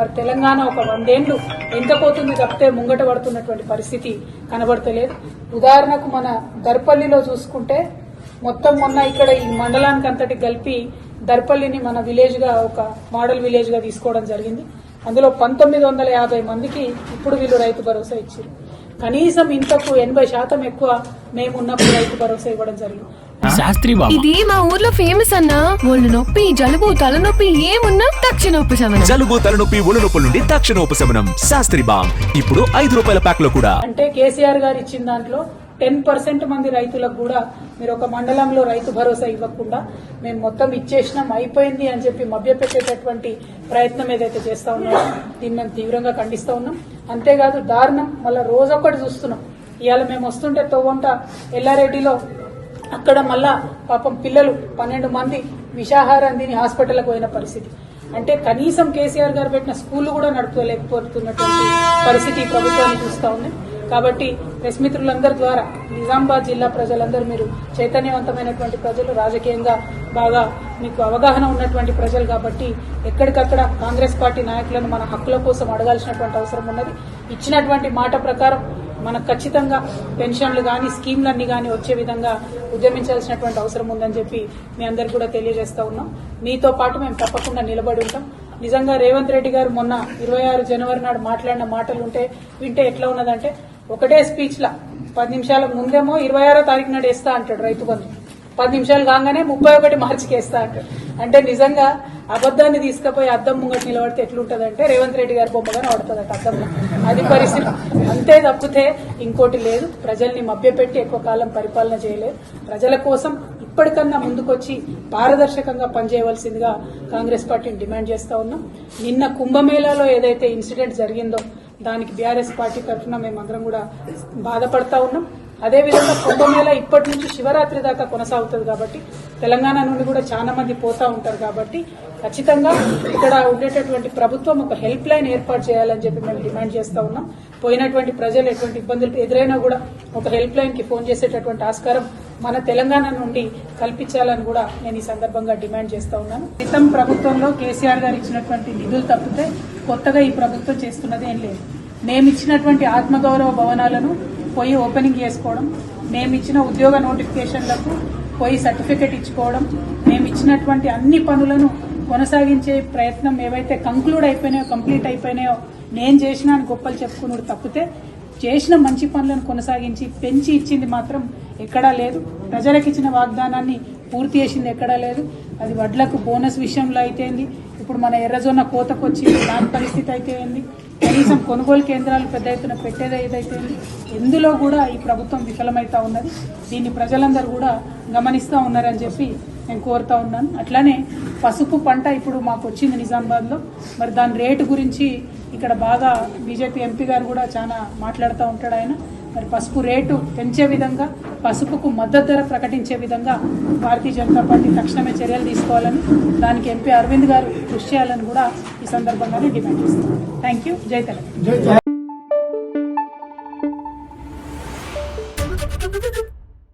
మరి తెలంగాణ ఒక వందేండ్లు ఎంత పోతుంది తప్పితే ముంగట పడుతున్నటువంటి పరిస్థితి కనబడతలేదు. ఉదాహరణకు మన దర్పల్లిలో చూసుకుంటే మొత్తం మొన్న ఇక్కడ ఈ మండలానికి అంతటి కలిపి దర్పల్లిని మన విలేజ్గా ఒక మోడల్ విలేజ్గా తీసుకోవడం జరిగింది. అందులో పంతొమ్మిది వందల యాభై మందికి ఇప్పుడు వీళ్ళు రైతు భరోసా ఇచ్చారు. కనీసం ఇంతకు ఎనభై శాతం ఎక్కువ మేము ఉన్నప్పుడు రైతు భరోసా ఇవ్వడం జరిగింది. శాస్త్రి బాబు. ఇది మా ఊర్లో ఫేమస్ అన్నా. ఒళ్ళు నొప్పి జలుబు తలనొప్పి ఏమున్నా తక్షణ ఉపశమనం. జలుబు తలనొప్పి ఒళ్ళు నొప్పుల నుండి తక్షణ ఉపశమనం. శాస్త్రి బామ్ ఇప్పుడు ఐదు రూపాయల ప్యాక్లో కూడా. అంటే కేసీఆర్ గారు ఇచ్చిన దాంట్లో టెన్ పర్సెంట్ మంది రైతులకు కూడా మీరు ఒక మండలంలో రైతు భరోసా ఇవ్వకుండా మేము మొత్తం ఇచ్చేసినాం అయిపోయింది అని చెప్పి మభ్యపెట్టేటటువంటి ప్రయత్నం ఏదైతే చేస్తా ఉన్నామో దీన్ని మేము తీవ్రంగా ఖండిస్తా ఉన్నాం. అంతేకాదు దారుణం మళ్ళీ రోజొక్కటి చూస్తున్నాం. ఇవాళ మేము వస్తుంటే తోవంట ఎల్లారెడ్డిలో అక్కడ మళ్ళా పాపం పిల్లలు పన్నెండు మంది విషాహారం తిని హాస్పిటల్కి పోయిన పరిస్థితి. అంటే కనీసం కేసీఆర్ గారు పెట్టిన స్కూల్ కూడా నడుపుకోలేకపోతున్నటువంటి పరిస్థితి ఈ ప్రభుత్వాన్ని చూస్తూ ఉంది. కాబట్టి ప్రెస్ మిత్రులందరి ద్వారా నిజామాబాద్ జిల్లా ప్రజలందరూ మీరు చైతన్యవంతమైనటువంటి ప్రజలు రాజకీయంగా బాగా మీకు అవగాహన ఉన్నటువంటి ప్రజలు కాబట్టి ఎక్కడికక్కడ కాంగ్రెస్ పార్టీ నాయకులను మన హక్కుల కోసం అడగాల్సినటువంటి అవసరం ఉన్నది. ఇచ్చినటువంటి మాట ప్రకారం మనకు ఖచ్చితంగా పెన్షన్లు కానీ స్కీమ్లన్నీ కానీ వచ్చే విధంగా ఉద్యమించాల్సినటువంటి అవసరం ఉందని చెప్పి మీ అందరికి కూడా తెలియజేస్తా ఉన్నాం. మీతో పాటు మేము తప్పకుండా నిలబడి ఉంటాం. నిజంగా రేవంత్ రెడ్డి గారు మొన్న ఇరవై ఆరు జనవరి నాడు మాట్లాడిన మాటలు ఉంటే వింటే ఎట్లా ఉన్నదంటే ఒకటే స్పీచ్లా పది నిమిషాల ముందేమో ఇరవై ఆరో తారీఖు నాడు వేస్తా అంటాడు రైతు బంధు. పది నిమిషాలు కాగానే ముప్పై ఒకటి మార్చికి వేస్తా అంటాడు. అంటే నిజంగా అబద్దాన్ని తీసుకుపోయి అద్దం ముంగట నిలబడితే ఎట్లుంటదంటే రేవంత్ రెడ్డి గారి బొమ్మగానే పడుతుంది అద్దం అది పరిస్థితి. అంతే తప్పితే ఇంకోటి లేదు. ప్రజల్ని మభ్యపెట్టి ఎక్కువ కాలం పరిపాలన చేయలేదు. ప్రజల కోసం ఇప్పటికన్నా ముందుకొచ్చి పారదర్శకంగా పనిచేయవలసిందిగా కాంగ్రెస్ పార్టీని డిమాండ్ చేస్తా ఉన్నాం. నిన్న కుంభమేళాలో ఏదైతే ఇన్సిడెంట్ జరిగిందో దానికి బీఆర్ఎస్ పార్టీ తరఫున మేమందరం కూడా బాధపడతా ఉన్నాం. అదేవిధంగా కుంభమేళ ఇప్పటి నుంచి శివరాత్రి దాకా కొనసాగుతుంది కాబట్టి తెలంగాణ నుండి కూడా చాలా మంది పోతా ఉంటారు కాబట్టి ఖచ్చితంగా ఇక్కడ ఉండేటటువంటి ప్రభుత్వం ఒక హెల్ప్ లైన్ ఏర్పాటు చేయాలని చెప్పి మేము డిమాండ్ చేస్తా ఉన్నాం. పోయినటువంటి ప్రజలు ఎటువంటి ఇబ్బందులు ఎదురైనా కూడా ఒక హెల్ప్ లైన్కి ఫోన్ చేసేటటువంటి ఆస్కారం మన తెలంగాణ నుండి కల్పించాలని కూడా నేను ఈ సందర్భంగా డిమాండ్ చేస్తా ఉన్నాను. క్రితం ప్రభుత్వంలో కేసీఆర్ గారు ఇచ్చినటువంటి నిధులు తప్పితే కొత్తగా ఈ ప్రభుత్వం చేస్తున్నది ఏం లేదు. మేము ఇచ్చినటువంటి ఆత్మగౌరవ భవనాలను పోయి ఓపెనింగ్ చేసుకోవడం మేము ఇచ్చిన ఉద్యోగ నోటిఫికేషన్లకు పోయి సర్టిఫికెట్ ఇచ్చుకోవడం మేము ఇచ్చినటువంటి అన్ని పనులను కొనసాగించే ప్రయత్నం ఏవైతే కంక్లూడ్ అయిపోయినాయో కంప్లీట్ అయిపోయినాయో నేను చేసిన అని గొప్పలు చెప్పుకున్నాడు తప్పితే చేసిన మంచి పనులను కొనసాగించి పెంచి ఇచ్చింది మాత్రం ఎక్కడా లేదు. ప్రజలకు ఇచ్చిన వాగ్దానాన్ని పూర్తి చేసింది ఎక్కడా లేదు. అది వడ్లకు బోనస్ విషయంలో అయితేంది ఇప్పుడు మన ఎర్రజొన్న కోతకు వచ్చి దాని పరిస్థితి అయితే ఏంది? కనీసం కొనుగోలు కేంద్రాలు పెద్ద ఎత్తున పెట్టేది ఏదైతే ఎందులో కూడా ఈ ప్రభుత్వం విఫలమైతా ఉన్నది. దీన్ని ప్రజలందరూ కూడా గమనిస్తూ ఉన్నారని చెప్పి నేను కోరుతా ఉన్నాను. అట్లానే పసుపు పంట ఇప్పుడు మాకు వచ్చింది నిజామాబాద్లో. మరి దాని రేటు గురించి ఇక్కడ బాగా బీజేపీ ఎంపీ గారు కూడా చాలా మాట్లాడుతూ ఉంటాడు ఆయన. మరి పసుపు రేటు పెంచే విధంగా పసుపుకు మద్దతు ధర ప్రకటించే విధంగా భారతీయ జనతా పార్టీ తక్షణమే చర్యలు తీసుకోవాలని దానికి ఎంపీ అరవింద్ గారు కృషి చేయాలని కూడా ఈ సందర్భంగానే డిమాండ్ చేస్తాను థ్యాంక్ యూ జై తెలంగాణ.